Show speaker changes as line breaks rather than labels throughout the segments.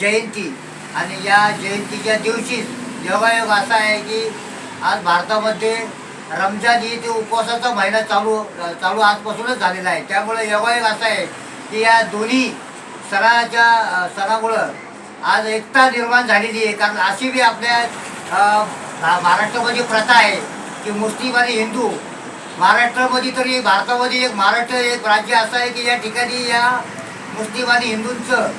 जयंती. आणि या जयंतीच्या दिवशीच योगायोग असा आहे की आज भारतामध्ये रमजान ही ते उपवासाचा महिना चालू चालू आजपासूनच झालेला आहे. त्यामुळे योगायोग असा आहे की या दोन्ही सणाच्या सणामुळं आज एकता निर्माण झालेली आहे. कारण अशी बी आपल्या भा- महाराष्ट्रामध्ये प्रथा आहे की मुस्लिम आणि हिंदू महाराष्ट्रामध्ये तरी भारतामध्ये एक महाराष्ट्र एक राज्य असं आहे की या ठिकाणी या मुस्लिम आणि हिंदूंचं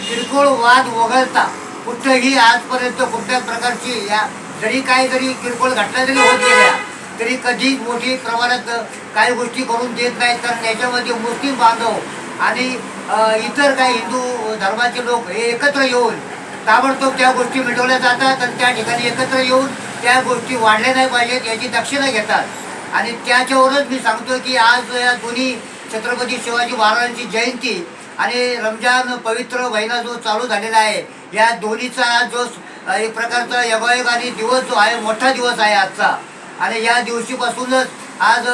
किरकोळ वाद वगळता कुठंही आजपर्यंत कुठल्याच प्रकारची या जरी काही जरी किरकोळ घटना जरी होत गेल्या तरी कधीच मोठी प्रमाणात काही गोष्टी करून देत नाहीत कारण याच्यामध्ये मुस्लिम बांधव आणि इतर काही हिंदू धर्माचे लोक हे एकत्र येऊन ताबडतोब त्या गोष्टी मिटवल्या जातात आणि त्या ठिकाणी एकत्र येऊन त्या गोष्टी वाढल्या नाही पाहिजेत याची दक्षता घेतात. आणि त्याच्यावरच मी सांगतो की आज या दोन्ही छत्रपती शिवाजी महाराजांची जयंती आणि रमजान पवित्र महिना जो चालू झालेला आहे या दोन्हीचा जो एक प्रकारचा योगायोग आणि दिवस जो आहे मोठा दिवस आहे आजचा. आणि या दिवशीपासूनच आज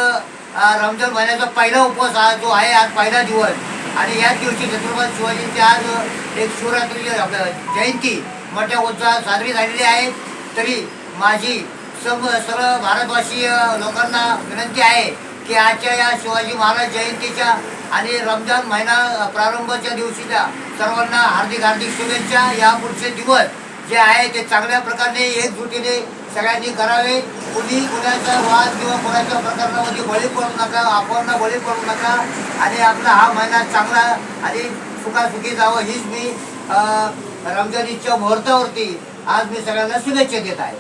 रमजान महिन्याचा पहिला उपवास हा जो आहे आज पहिला दिवस. आणि याच दिवशी छत्रपती शिवाजींची आज एक शिवरात्री आपलं जयंती मोठ्या उत्साहात साजरी झालेली आहे. तरी माझी सम सर्व भारतवासीय लोकांना विनंती आहे की आजच्या या शिवाजी महाराज जयंतीच्या आणि रमजान महिना प्रारंभाच्या दिवशीच्या सर्वांना हार्दिक हार्दिक शुभेच्छा. या पुढचे दिवस जे आहे ते चांगल्या प्रकारे एकजुटीने सगळ्यांनी करावे. कुणी कुणाचा वाद किंवा कोणाच्या प्रकरणामध्ये बळी पडू नका अफवांना बळी पडू नका. आणि आपला हा महिना चांगला आणि सुखासुखी जावं हीच मी रमजान ईदच्या मुहूर्तावरती आज मी सगळ्यांना शुभेच्छा देत आहे.